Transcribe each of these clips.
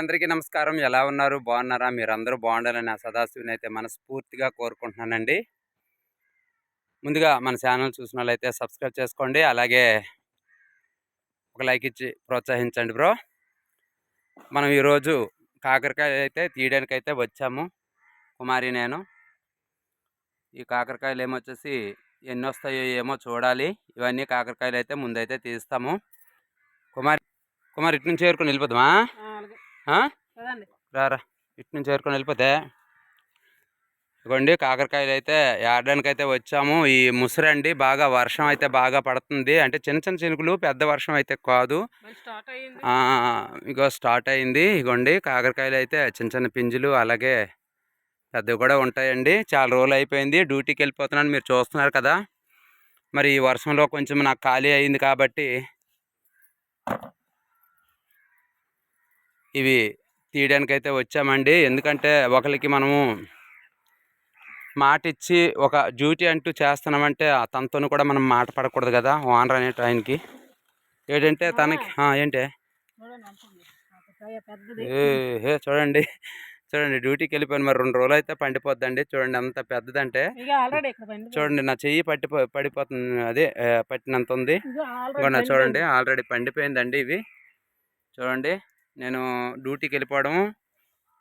అందరికీ నమస్కారం. ఎలా ఉన్నారు? బాగున్నారా? మీరందరూ బాగుండాలని ఆ సదాశివుని అయితే మనస్ఫూర్తిగా కోరుకుంటున్నానండి. ముందుగా మన ఛానల్ చూసిన వాళ్ళైతే సబ్స్క్రైబ్ చేసుకోండి. అలాగే ఒక లైక్ ఇచ్చి ప్రోత్సహించండి బ్రో. మనం ఈరోజు కాకరకాయ అయితే తీయడానికి అయితే వచ్చాము. కుమారి నేను. ఈ కాకరకాయలు ఏమొచ్చేసి ఎన్ని వస్తాయో ఏమో చూడాలి. ఇవన్నీ కాకరకాయలు అయితే ముందైతే తీస్తాము. కుమారి కుమారి ఇటు నుంచి చేరుకుని వెళ్ళిపోదామా రారా ఇటు నుంచి చేరుకొని వెళ్ళిపోతే. ఇదిగోండి కాకరకాయలు అయితే ఏడడానికి అయితే వచ్చాము. ఈ ముసురండి బాగా వర్షం అయితే బాగా పడుతుంది. అంటే చిన్న చిన్న చినుకులు పెద్ద వర్షం అయితే కాదు. ఇగో స్టార్ట్ అయింది ఇగోండి కాకరకాయలు అయితే చిన్న చిన్న పింజులు అలాగే పెద్దవి కూడా ఉంటాయండి. చాలా రోజులు అయిపోయింది. డ్యూటీకి వెళ్ళిపోతున్నాను. మీరు చూస్తున్నారు కదా. మరి ఈ వర్షంలో కొంచెం నాకు ఖాళీ అయింది కాబట్టి ఇవి తీయడానికి అయితే వచ్చామండి. ఎందుకంటే ఒకరికి మనము మాట ఇచ్చి ఒక డ్యూటీ అంటూ చేస్తున్నామంటే ఆ తనతోనూ కూడా మనం మాట పడకూడదు కదా ఓనర్ అనే ఆయనకి. ఏంటంటే తనకి ఏంటి? ఏ చూడండి. చూడండి డ్యూటీకి వెళ్ళిపోయాను. మరి రెండు రోజులు అయితే పండిపోద్దండి. చూడండి అంత పెద్దదంటే. చూడండి నా చెయ్యి పట్టిపో పడిపోతుంది. అదే పట్టినంత ఉంది. చూడండి ఆల్రెడీ పండిపోయిందండి ఇవి. చూడండి. నేను డ్యూటీకి వెళ్ళిపోవడం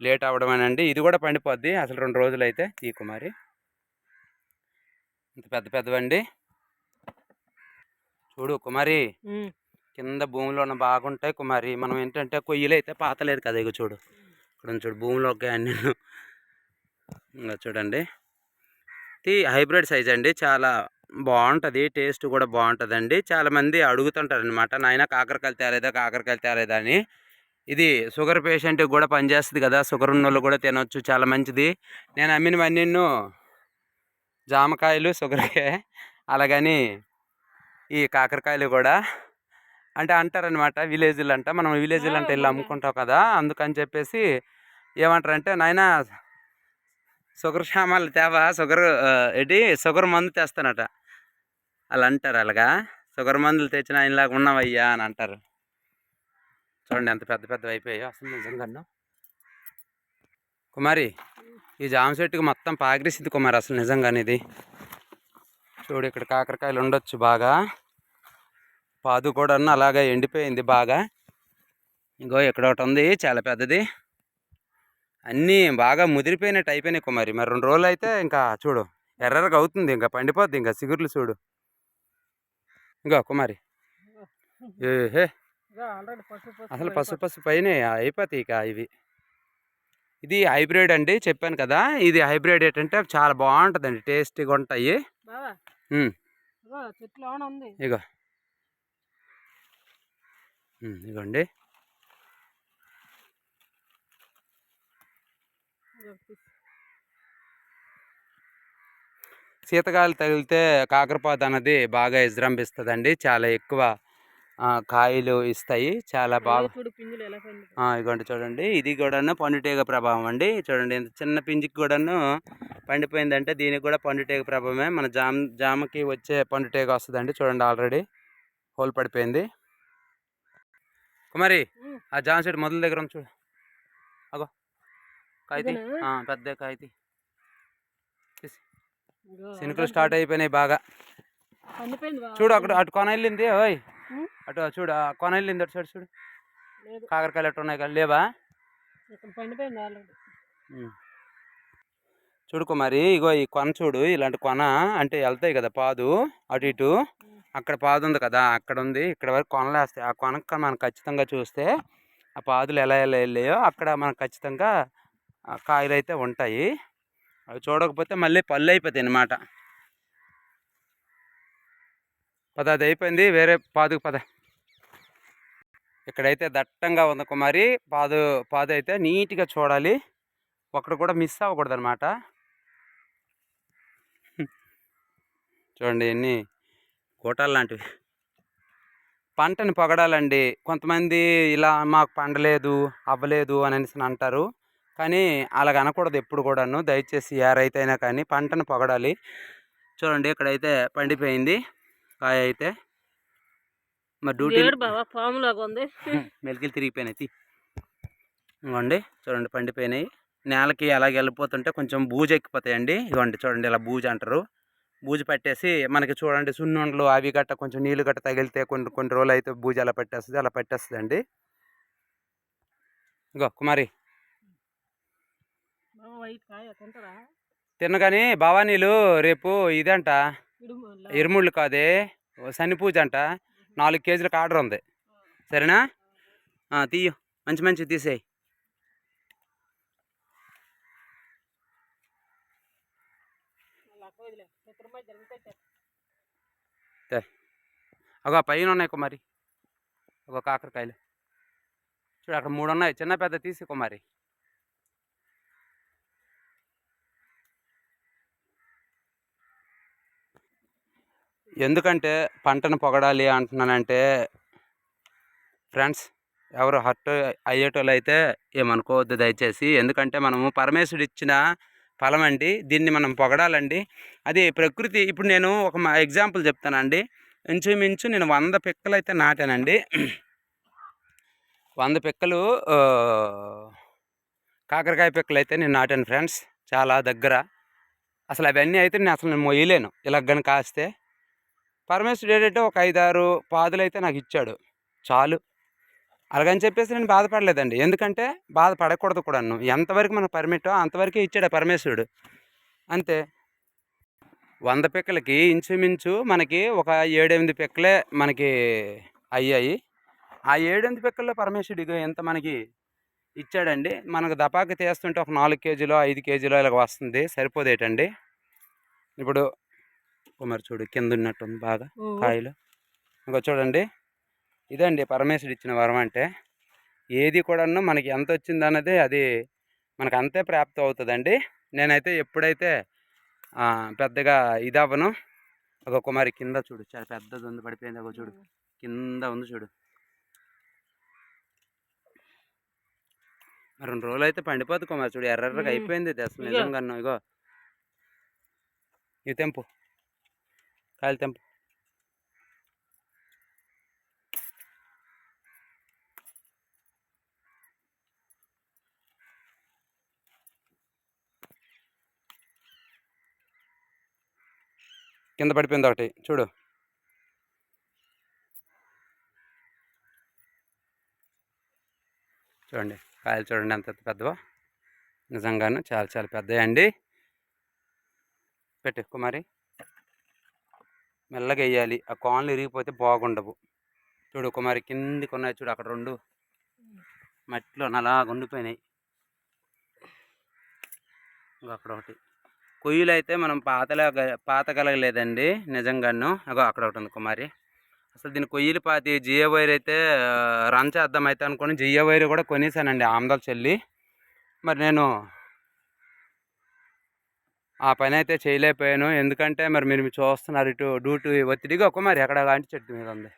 లేట్ అవ్వడమేనండి ఇది కూడా పండిపోద్ది. అసలు రెండు రోజులు అయితే ఈ కుమారి. ఇంత పెద్ద పెద్దవండి. చూడు కుమారి కింద భూమిలో ఉన్న బాగుంటాయి కుమారి. మనం ఏంటంటే కొయ్యలు అయితే పాతలేదు కదా ఇక చూడు. ఇక్కడ చూడు భూమిలోకి అన్ని ఇంకా చూడండి. ఇది హైబ్రిడ్ సైజ్ అండి. చాలా బాగుంటుంది. టేస్ట్ కూడా బాగుంటుందండి. చాలామంది అడుగుతుంటారు అనమాట నాయన కాకరకాయలు తేలేదా? కాకరకాయలు తేలేదా? అని. ఇది షుగర్ పేషెంట్కి కూడా పనిచేస్తుంది కదా షుగర్ ఉన్న వాళ్ళు కూడా తినొచ్చు చాలా మంచిది. నేను అమ్మినవన్నీ జామకాయలు షుగర్కే అలాగని ఈ కాకరకాయలు కూడా. అంటే అంటారనమాట విలేజ్లు అంట మనం విలేజ్లు అంటే వెళ్ళి అమ్ముకుంటాం కదా అందుకని చెప్పేసి ఏమంటారంటే నాయన షుగర్ సామాన్లు తేవా? షుగర్ ఏంటి? షుగర్ మందు తెస్తానట. అలా అంటారు అలాగా. షుగర్ మందులు తెచ్చిన ఆయనలాగా ఉన్నావయ్యా అని అంటారు. చూడండి ఎంత పెద్ద పెద్ద అయిపోయాయో అసలు నిజంగా కుమారి ఈ జామ చెట్టుకి మొత్తం పాగిరిసింది కుమారి అసలు నిజంగానే ఇది. చూడు ఇక్కడ కాకరకాయలు ఉండొచ్చు బాగా. పాదు కూడా అలాగే ఎండిపోయింది బాగా. ఇంకో ఇక్కడ ఒకటి ఉంది చాలా పెద్దది. అన్నీ బాగా ముదిరిపోయినట్టు అయిపోయినాయి కుమారి. మరి రెండు రోజులు అయితే ఇంకా చూడు ఎర్రగా అవుతుంది ఇంకా పండిపోద్ది ఇంకా సిగుర్లు చూడు. ఇంకో కుమారి. ఏహే. అసలు పసుపు పసుపు పైన అయిపోతాయి ఇక ఇవి. ఇది హైబ్రిడ్ అండి చెప్పాను కదా. ఇది హైబ్రిడ్ ఏంటంటే చాలా బాగుంటుందండి టేస్టీగా ఉంటాయి. ఇగో. ఇగోండి. శీతకాయలు తగిలితే కాకరపాత అన్నది బాగా విజృంభిస్తుందండి చాలా ఎక్కువ కాయలు ఇస్తాయి. చాలా బాగా ఇదిగోండి చూడండి. ఇది కూడాను పండుటేగ ప్రభావం అండి. చూడండి ఇంత చిన్న పింజికి కూడాను పండిపోయిందంటే దీనికి కూడా పండుటేగ ప్రభావమే. మన జామ జామకి వచ్చే పండుటేగ వస్తుందండి చూడండి ఆల్రెడీ. హోల్ పడిపోయింది. కుమారి. ఆ జామ చెట్టు మొదల దగ్గర చూడు అగో. కాయతి పెద్ద కాయతి శనుకులు స్టార్ట్ అయిపోయినాయి బాగా. చూడు అక్కడ అటు కొన వెళ్ళింది ఓయ్. అటు చూడు ఆ కొన వెళ్ళింది అటు చూడు. చూడు కాకరకాయలు ఎట్టు ఉన్నాయి కదా లేవా. చూడు కుమారి ఇగో ఈ కొన చూడు ఇలాంటి కొన అంటే వెళ్తాయి కదా పాదు అటు ఇటు. అక్కడ పాదు ఉంది కదా అక్కడ ఉంది. ఇక్కడ వరకు కొనలు వేస్తాయి. ఆ కొనక మనం ఖచ్చితంగా చూస్తే ఆ పాదులు ఎలా ఎలా వెళ్ళాయో అక్కడ మనకు ఖచ్చితంగా కాయలు అయితే ఉంటాయి. అవి చూడకపోతే మళ్ళీ పళ్ళు అయిపోతాయి అన్నమాట. పద అది అయిపోయింది. వేరే పాదుకు పద. ఇక్కడైతే దట్టంగా ఉంది కుమారి. పాదు పాదు అయితే నీట్గా చూడాలి. ఒకటి కూడా మిస్ అవ్వకూడదు అనమాట చూడండి ఎన్ని గోటాలు లాంటివి. పంటని పొగడాలండి. కొంతమంది ఇలా మాకు పండలేదు అవ్వలేదు అని అనేసి అంటారు. కానీ అలాగ అనకూడదు ఎప్పుడు కూడాను. దయచేసి ఏ అయినా కానీ పంటను పొగడాలి. చూడండి ఇక్కడైతే పండిపోయింది. కాయ అయితే మరి డ్యూటీ మెలికలు తిరిగిపోయినాయి. ఇవ్వండి చూడండి పండిపోయినాయి. నేలకి అలాగే వెళ్ళిపోతుంటే కొంచెం బూజు ఎక్కిపోతాయండి. ఇవ్వండి చూడండి ఇలా బూజు అంటారు. బూజు పట్టేసి మనకి చూడండి సున్నుండలు అవి గట్ట కొంచెం నీళ్ళు గట్ట తగిలితే కొన్ని కొన్ని రోజులు అయితే బూజు అలా పట్టేస్తుంది అలా పట్టేస్తుంది అండి ఇగో కుమారి. తిన్నగాని భవానీలు రేపు ఇదంట. ఇరుముళ్ళు కాదే పూజ అంట. నాలుగు కేజీలకు ఆర్డర్ ఉంది. సరేనా? తీయు. మంచి మంచి తీసేయి. అగో పైన ఉన్నాయి కుమారి. ఒక కాకరకాయలు. చూడు అక్కడ మూడు ఉన్నాయి. చిన్న పెద్ద తీసి కుమారి. ఎందుకంటే పంటను పొగడాలి అంటున్నానంటే ఫ్రెండ్స్ ఎవరు హర్ట్ అయ్యేటోళ్ళు అయితే ఏమనుకోవద్దు దయచేసి. ఎందుకంటే మనము పరమేశ్వరుడు ఇచ్చిన ఫలం అండి దీన్ని మనం పొగడాలండి. అది ప్రకృతి ఇప్పుడు నేను ఒక మా ఎగ్జాంపుల్ చెప్తానండి. ఇంచుమించు నేను వంద పిక్కలు అయితే నాటానండి. వంద పిక్కలు కాకరకాయ పిక్కలు అయితే నేను నాటాను ఫ్రెండ్స్ చాలా దగ్గర. అసలు అవన్నీ అయితే నేను అసలు నేను మొయ్యలేను. ఇలాగని కాస్తే పరమేశ్వరుడు ఏంటంటే ఒక ఐదారు పాదులు అయితే నాకు ఇచ్చాడు. చాలు. అలాగని చెప్పేసి నేను బాధపడలేదండి. ఎందుకంటే బాధపడకూడదు కూడాను. ఎంతవరకు మనకు పర్మిటో అంతవరకే ఇచ్చాడు పరమేశ్వరుడు. అంతే. వంద పిక్కలకి ఇంచుమించు మనకి ఒక ఏడెనిమిది పిక్కలే మనకి అయ్యాయి. ఆ ఏడెనిమిది పిక్కల్లో పరమేశ్వరుడు ఇగో ఎంత మనకి ఇచ్చాడండి. మనకు దపాకి తీస్తుంటే ఒక నాలుగు కేజీలో ఐదు కేజీలో ఇలా వస్తుంది. సరిపోదేటండి. ఇప్పుడు కుమార్ చూడు కింద ఉన్నట్టుంది బాగా కాయలు. ఇంకో చూడండి. ఇదండి పరమేశ్వరుడు ఇచ్చిన వరం అంటే ఏది కూడాను మనకి ఎంత వచ్చింది అన్నది అది మనకు అంతే ప్రాప్తి అవుతుందండి. నేనైతే ఎప్పుడైతే పెద్దగా ఇది అవ్వను ఒక కుమారి కింద చూడు చాలా పెద్దది ఉంది పడిపోయింది ఒక చూడు కింద ఉంది చూడు. మరి రెండు రోజులు అయితే పండిపోద్ది కుమార్ చూడు ఎర్రగా. అయిపోయింది అసలు. నిజంగా ఇగో. ఇవి తెంపు. కాయలు తెంపు కింద పడిపోయింది ఒకటి. చూడు. చూడండి. కాయలు చూడండి ఎంత పెద్దవో. నిజంగాను చాలా చాలా పెద్దయండి పెట్టు కుమారి. మెల్లగా వేయాలి ఆ కాన్లు ఇరిగిపోతే బాగుండవు. చూడు కుమారి కిందికి ఉన్నాయి చూడు అక్కడ రెండు. మట్టిలో నలా ఉండిపోయినాయి. ఇంకా అక్కడ ఒకటి. కొయ్యలు అయితే మనం పాతలా పాతగలగలేదండి నిజంగాను. అగో అక్కడ ఒకటి ఉంది కుమారి. అసలు దీని కొయ్యలు పాతి జియో వైర్ అయితే ఆ, రన్ అయితే అనుకుని జియో వైర్ కూడా కొనేసానండి ఆమదాలు చెల్లి. మరి నేను ఆ పని అయితే చేయలేకపోయాను. ఎందుకంటే మరి మీరు చూస్తున్నారు ఇటు డ్యూటీ ఒత్తిడిగా కుమారి అక్కడ అంటి చెట్టు మీద ఉంది.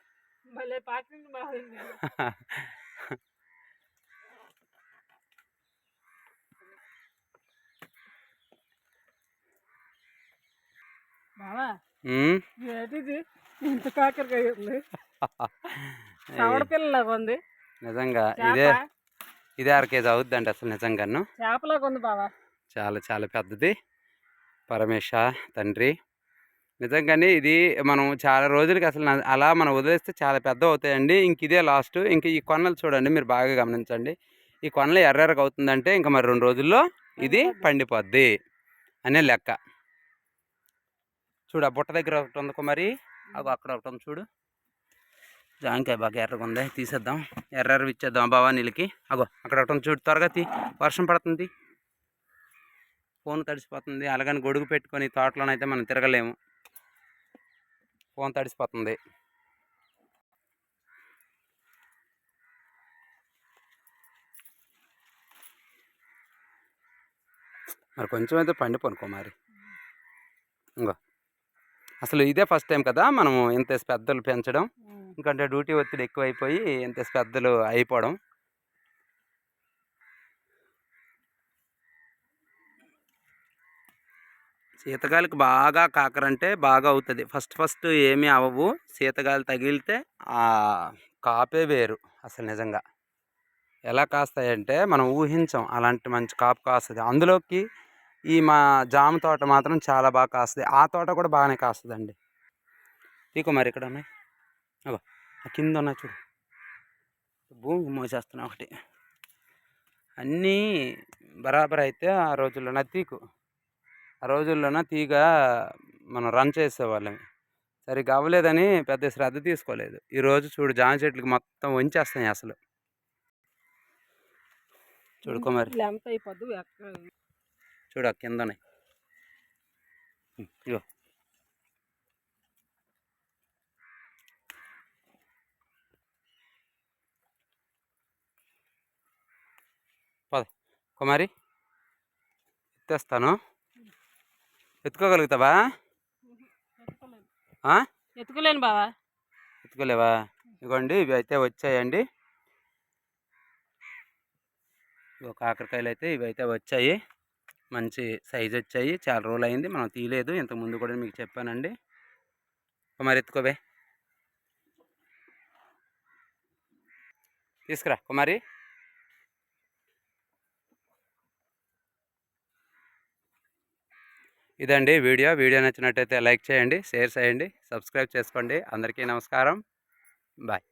ఇంత కాకరకాయ ఉంది. పిల్లలాగా ఉంది. నిజంగా ఇదే ఇదే అర కేజీ అవుద్దండి అసలు నిజంగాను. చేపలాగా ఉంది బావా. చాలా చాలా పెద్దది. పరమేశ తండ్రి. నిజంగానే ఇది మనం చాలా రోజులకి అసలు అలా మనం వదిలేస్తే చాలా పెద్ద అవుతాయండి ఇంక ఇదే లాస్ట్. ఇంక ఈ కొనలు చూడండి మీరు బాగా గమనించండి. ఈ కొనలు ఎర్రెర్రగా అవుతుందంటే ఇంకా మరి రెండు రోజుల్లో ఇది పండిపోద్ది అనే లెక్క. చూడు ఆ బుట్ట దగ్గర ఒకటి ఉంది కుమారి. అగో అక్కడ ఒకటి ఉంది చూడు. జాంకాయ బాగా ఎర్రగా ఉంది. తీసేద్దాం. ఎర్రెర్రవి ఇచ్చేద్దాం బావా నీళ్ళకి అగో అక్కడ ఒకటి ఉంది చూడు. త్వరగా తీ. వర్షం పడుతుంది. ఫోన్ తడిసిపోతుంది. అలాగని గొడుగు పెట్టుకొని తోటలోనైతే మనం తిరగలేము. ఫోన్ తడిసిపోతుంది. మరి కొంచెం అయితే పండిపోను మరి. ఇంకో అసలు ఇదే ఫస్ట్ టైం కదా మనము ఇంత పెద్దలు పెంచడం. ఎందుకంటే డ్యూటీ ఒత్తిడి ఎక్కువైపోయి ఇంత పెద్దలు అయిపోవడం. శీతగాలికి బాగా కాకరంటే బాగా అవుతుంది ఫస్ట్ ఫస్ట్ ఏమీ అవ్వవు శీతగాలి తగిలితే ఆ కాపే వేరు అసలు నిజంగా. ఎలా కాస్తాయంటే మనం ఊహించాం అలాంటి మంచి కాపు కాస్తుంది. అందులోకి ఈ మా జామ తోట మాత్రం చాలా బాగా కాస్తుంది. ఆ తోట కూడా బాగానే కాస్తుందండి. తీకు మరి ఇక్కడ ఉన్నాయి. అగో ఆ కింద ఉన్నా చూడు. భూమి మోసేస్తున్నా ఒకటి. అన్నీ బరాబర్ అయితే ఆ రోజుల్లోన తీకు. ఆ రోజుల్లోన తీగ మనం రన్ చేసేవాళ్ళం. సరిగ్గా అవ్వలేదని పెద్ద శ్రద్ధ తీసుకోలేదు. ఈరోజు చూడు జామ చెట్లకి మొత్తం వంచేస్తాయి అసలు. చూడుకో మరి. చూడు ఆ కింద ఇగో. పద. కుమారి ఎత్తేస్తాను. ఎత్తుకోగలుగుతావా? ఎత్తుకోలేను బావా. ఎత్తుకోలేవా? ఇగోండి ఇవి అయితే వచ్చాయండి. ఇగో కాకరకాయలు అయితే ఇవి అయితే వచ్చాయి. మంచి సైజు వచ్చాయి. చాలా రోజులు అయింది. మనం తీయలేదు. ఇంతకు ముందు కూడా మీకు చెప్పానండి. కుమారి ఎత్తుకోవే. తీసుకురా కుమారి. ఇదండి వీడియో. వీడియో నచ్చినట్టయితే లైక్ చేయండి షేర్ చేయండి సబ్స్క్రైబ్ చేసుకోండి. అందరికీ నమస్కారం. బాయ్.